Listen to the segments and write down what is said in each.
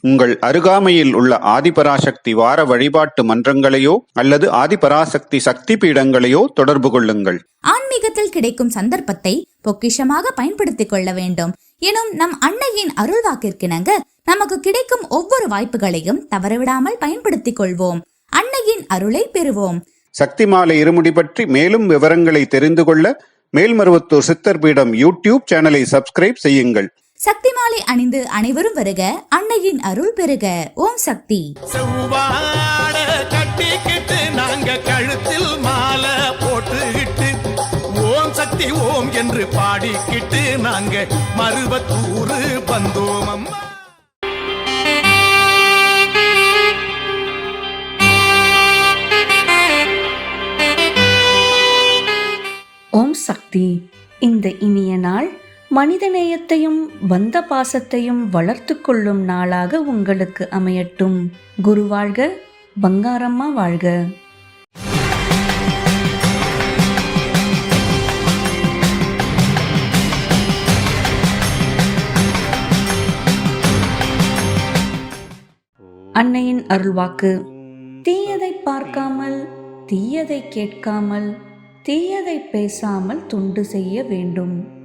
உங்கள் அருகாமையில் உள்ள ஆதிபராசக்தி வார வழிபாட்டு மன்றங்களையோ அல்லது ஆதிபராசக்தி சக்தி பீடங்களையோ தொடர்பு கொள்ளுங்கள். ஆன்மீகத்தில் கிடைக்கும் சந்தர்ப்பத்தை பொக்கிஷமாக பயன்படுத்திக் கொள்ள வேண்டும். எனும் நம் அன்னையின் அருள் வாக்கிற்கிணங்க நமக்கு கிடைக்கும் ஒவ்வொரு வாய்ப்புகளையும் தவறவிடாமல் பயன்படுத்திக் கொள்வோம். அன்னையின் அருளை பெறுவோம். சக்தி மாலை இருமுடி பற்றி மேலும் விவரங்களை தெரிந்து கொள்ள மேல்மருவத்தூர் சித்தர் பீடம் யூடியூப் சேனலை சப்ஸ்கிரைப் செய்யுங்கள். சக்தி மாலை அணிந்து அனைவரும் வருக அன்னையின் அருள் பெறுக ஓம் சக்தி. கட்டிக்கிட்டு நாங்க கழுத்தில் மாலை போட்டுக்கிட்டு ஓம் சக்தி ஓம் என்று பாடிக்கிட்டு நாங்க மருவத்தூரு வந்தோம் அம்மா. ஓம் சக்தி. இந்த இனிய நாள் மனிதநேயத்தையும் பந்த பாசத்தையும் வளர்த்து கொள்ளும் நாளாக உங்களுக்கு அமையட்டும். குரு வாழ்க பங்காரம்மா வாழ்க. அன்னையின் அருள்வாக்கு. தீயதை பார்க்காமல் தீயதை கேட்காமல் தீயதை பேசாமல் துண்டு செய்ய வேண்டும்.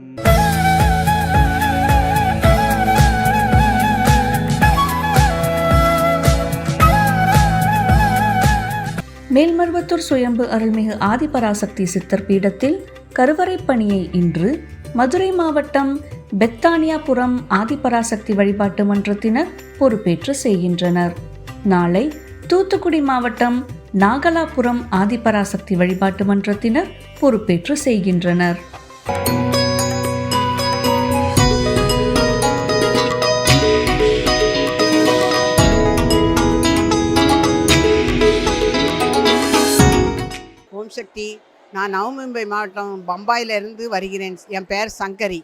மேல்மருவத்தூர் சுயம்பு அருள்மிகு ஆதிபராசக்தி சித்தர் பீடத்தில் கருவறை பணியை இன்று மதுரை மாவட்டம் பெத்தானியாபுரம் ஆதிபராசக்தி வழிபாட்டு மன்றத்தினர் பொறுப்பேற்று செய்கின்றனர். நாளை தூத்துக்குடி மாவட்டம் நாகலாபுரம் ஆதிபராசக்தி வழிபாட்டு மன்றத்தினர் பொறுப்பேற்று செய்கின்றனர். நான் நவமும்பை மாவட்டம் பம்பாயிலிருந்து வருகிறேன். என் பேர் சங்கரி.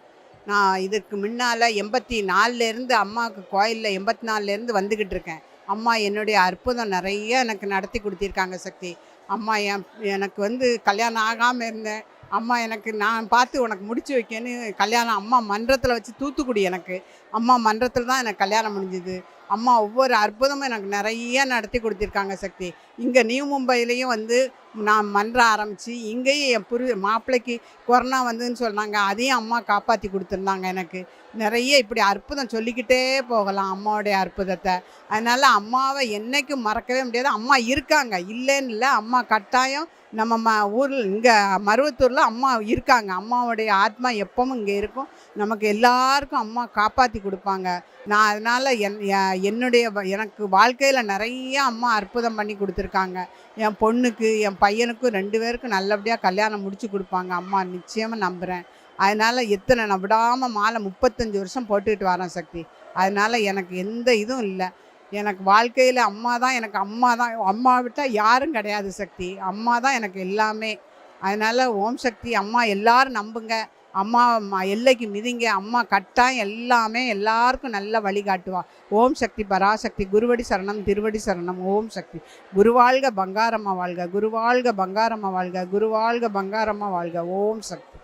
நான் இதுக்கு முன்னால் எண்பத்தி நாலுலேருந்து அம்மாவுக்கு கோயிலில் எண்பத்தி நாலுலேருந்து வந்துக்கிட்டு இருக்கேன். அம்மா என்னுடைய அற்புதம் நிறைய எனக்கு நடத்தி கொடுத்திருக்காங்க சக்தி. அம்மா என் எனக்கு வந்து கல்யாணம் ஆகாமல் இருந்தேன். அம்மா எனக்கு நான் பார்த்து உனக்கு முடிச்சு வைக்கேன்னு கல்யாணம் அம்மா மன்றத்தில் வச்சு தூத்துக்குடி எனக்கு. அம்மா மன்றத்தில் தான் எனக்கு கல்யாணம் முடிஞ்சுது. அம்மா ஒவ்வொரு அற்புதமும் எனக்கு நிறைய நடத்தி கொடுத்துருக்காங்க சக்தி. இங்கே நியூ மும்பையிலையும் வந்து நான் மன்ற ஆரம்பித்து இங்கேயும் என் புரு மாப்பிள்ளைக்கு கொரோனா வந்துன்னு சொன்னாங்க அதையும் அம்மா காப்பாற்றி கொடுத்துருந்தாங்க எனக்கு. நிறைய இப்படி அற்புதம் சொல்லிக்கிட்டே போகலாம் அம்மாவுடைய அற்புதத்தை. அதனால் அம்மாவை என்றைக்கும் மறக்கவே முடியாது. அம்மா இருக்காங்க. இல்லைன்னு இல்லை அம்மா கட்டாயம் நம்ம ம ஊரில் இங்கே மருவத்தூரில் அம்மா இருக்காங்க. அம்மாவுடைய ஆத்மா எப்பவும் இங்கே இருக்கும். நமக்கு எல்லாருக்கும் அம்மா காப்பாற்றி கொடுப்பாங்க. நான் அதனால் என் என்னுடைய வ- எனக்கு வாழ்க்கையில் நிறைய அம்மா அற்புதம் பண்ணி கொடுத்துருக்காங்க. என் பொண்ணுக்கு என் பையனுக்கும் ரெண்டு பேருக்கும் நல்லபடியாக கல்யாணம் முடிச்சு கொடுப்பாங்க. அம்மா நிச்சயமாக நம்புகிறேன் அதனால் எத்தனை நான் விடாமல் மாலை முப்பத்தஞ்சு வருஷம் போட்டுக்கிட்டு வரேன் சக்தி. அதனால் எனக்கு எந்த இதுவும் இல்லை. எனக்கு வாழ்க்கையில் அம்மா தான் எனக்கு அம்மா தான் அம்மா விட்டால் யாரும் கிடையாது சக்தி. அம்மா தான் எனக்கு எல்லாமே. அதனால் ஓம் சக்தி அம்மா எல்லாரும் நம்புங்க. அம்மா எல்லைக்கு மிதிங்க. அம்மா கட்டாயம் எல்லாமே எல்லாருக்கும் நல்லா வழிகாட்டுவா ஓம் சக்தி பராசக்தி. குருவடி சரணம் திருவடி சரணம். ஓம் சக்தி. குருவாழ்க பங்காரம்மா வாழ்க. குருவாழ்க பங்காரம்மா வாழ்க. குருவாழ்க பங்காரம்மா வாழ்க. ஓம் சக்தி.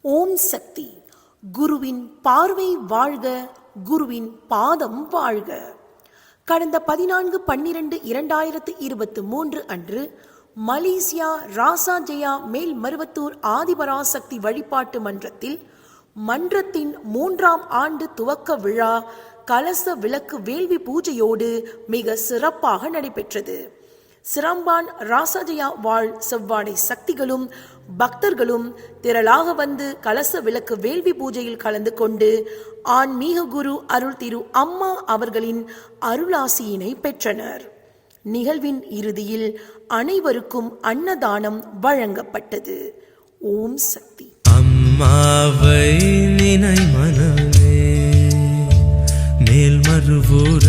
ஓம் சக்தி. குருவின் பார்வை வாழ்க. குருவின் பாதம் வாழ்க. கடந்த பதினான்கு பன்னிரண்டு இரண்டாயிரத்து இருபத்தி மூன்று அன்று மலேசியா ராசா ஜெயா மேல் மருவத்தூர் ஆதிபராசக்தி வழிபாட்டு மன்றத்தில் மன்றத்தின் மூன்றாம் ஆண்டு துவக்க விழா கலச விளக்கு வேள்வி பூஜையோடு மிக சிறப்பாக நடைபெற்றது. சிரம்பான் ராசஜயா வாழ் செவ்வாடை சக்திகளும் பக்தர்களும் திரளாக வந்து கலச விளக்கு வேள்வி பூஜையில் கலந்து கொண்டு ஆன்மீக குரு அருள் திரு அம்மா அவர்களின் அருளாசியினை பெற்றனர். நிகழ்வின் இறுதியில் அனைவருக்கும் அன்னதானம் வழங்கப்பட்டது. ஓம் சக்தி. அம்மாவை நினை மனமே மேல்மருவூர்